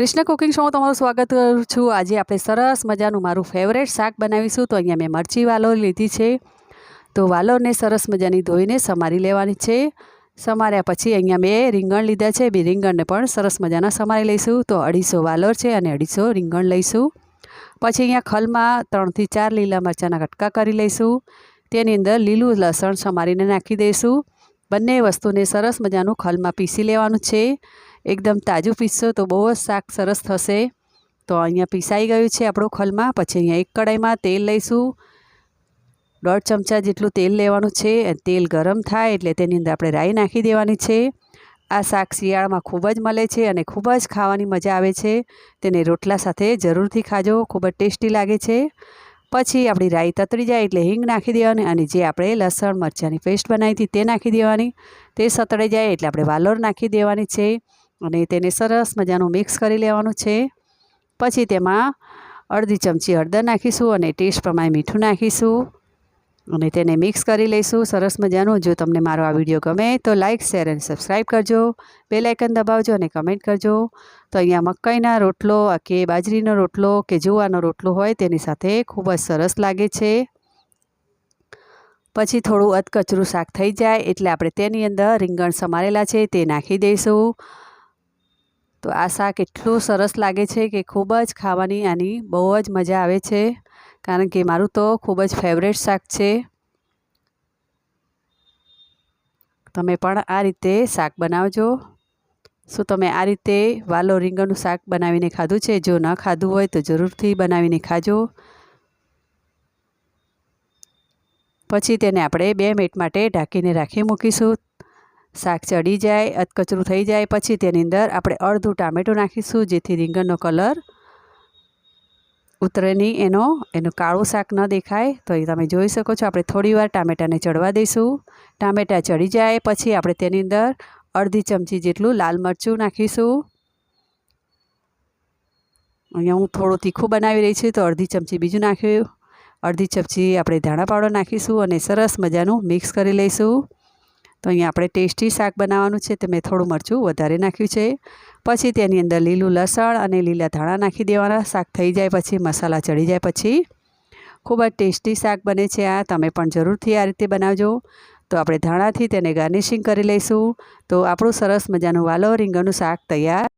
Krishna cooking શોમાં તમારું સ્વાગત કરું છું. આજે આપણે સરસ મજાનું મારું ફેવરેટ શાક બનાવીશું. તો અહીંયા મેં મરચી વાલોર લીધી છે. તો વાલોરને સરસ મજાની ધોઈને સમારી લેવાની છે. સમાર્યા પછી અહીંયા મેં રીંગણ લીધા છે. બે રીંગણને પણ સરસ મજાના સમારી લઈશું. તો અઢીસો વાલોર છે અને અઢીસો રીંગણ લઈશું. પછી અહીંયા ખલમાં ત્રણથી ચાર લીલા મરચાંના કટકા કરી લઈશું. તેની અંદર લીલું લસણ સમારીને નાખી દઈશું. બંને વસ્તુને સરસ મજાનું ખલમાં પીસી લેવાનું છે. એકદમ તાજું પીસશો તો બહુ જ શાક સરસ થશે. તો અહીંયા પીસાઈ ગયું છે આપણું ખલમાં. પછી અહીંયા એક કડાઈમાં તેલ લઈશું. દોઢ ચમચા જેટલું તેલ લેવાનું છે તેલ ગરમ થાય એટલે તેની અંદર આપણે રાઈ નાખી દેવાની છે. આ શાક શિયાળામાં ખૂબ જ મળે છે અને ખૂબ જ ખાવાની મજા આવે છે. તેને રોટલા સાથે જરૂરથી ખાજો. ખૂબ જ ટેસ્ટી લાગે છે. પછી આપણી રાઈ તતરી જાય એટલે હિંગ નાખી દેવાની અને જે આપણે લસણ, મરચાંની પેસ્ટ બનાવી હતી તે નાખી દેવાની. તે સતળાઈ જાય એટલે આપણે વાલોર નાખી દેવાની છે અને તેને સરસ મજાનું મિક્સ કરી લેવાનું છે. પછી તેમાં અડધી ચમચી હળદર નાખીશું અને ટેસ્ટ પ્રમાણે મીઠું નાખીશું. અને તેને મિક્સ કરી લઈશું. સરસ મજાનું. જો તમને મારો આ વીડિયો ગમે તો લાઇક શેર અને સબસ્ક્રાઈબ કરજો. બે લાઇકન દબાવજો અને કમેન્ટ કરજો. તો અહીંયા મકાઈના રોટલો કે બાજરીનો રોટલો કે જુવાનો રોટલો હોય તેની સાથે ખૂબ જ સરસ લાગે છે. પછી થોડું અધકચરું શાક થઈ જાય એટલે આપણે તેની અંદર રીંગણ સમારેલા છે તે નાખી દઈશું. તો આ શાક એટલું સરસ લાગે છે કે ખૂબ જ ખાવાની આની બહુ જ મજા આવે છે. કારણ કે મારું તો ખૂબ જ ફેવરેટ શાક છે. તમે પણ આ રીતે શાક બનાવજો. શું તમે આ રીતે વાલો રીંગણનું શાક બનાવીને ખાધું છે? જો ન ખાધું હોય તો જરૂરથી બનાવીને ખાજો. પછી તેને આપણે બે મિનિટ માટે ઢાંકીને રાખી મૂકીશું. શાક ચડી જાય, અધકચરું થઈ જાય. પછી તેની અંદર આપણે અડધું ટામેટું નાખીશું, જેથી રીંગણનો કલર ઉતરે નહીં એનો, એનું કાળું શાક ન દેખાય, તો એ તમે જોઈ શકો છો. આપણે થોડીવાર ટામેટાને ચડવા દઈશું. ટામેટાં ચડી જાય, પછી આપણે તેની અંદર અડધી ચમચી જેટલું લાલ મરચું નાખીશું. અહીંયા હું થોડું તીખું બનાવી રહી છું, તો અડધી ચમચી બીજું નાખ્યું. અડધી ચમચી આપણે ધાણા પાવડર નાખીશું અને સરસ મજાનું મિક્સ કરી લઈશું. તો અહીંયા આપણે ટેસ્ટી શાક બનાવવાનું છે તો મેં થોડું મરચું વધારે નાખ્યું છે. પછી તેની અંદર લીલું લસણ અને લીલા ધાણા નાખી દેવાના. શાક થઈ જાય પછી, મસાલા ચડી જાય પછી. ખૂબ જ ટેસ્ટી શાક બને છે આ. તમે પણ જરૂરથી આ રીતે બનાવજો. તો આપણે ધાણાથી તેને ગાર્નિશિંગ કરી લઈશું. તો આપણું સરસ મજાનું વાલો રીંગણનું શાક તૈયાર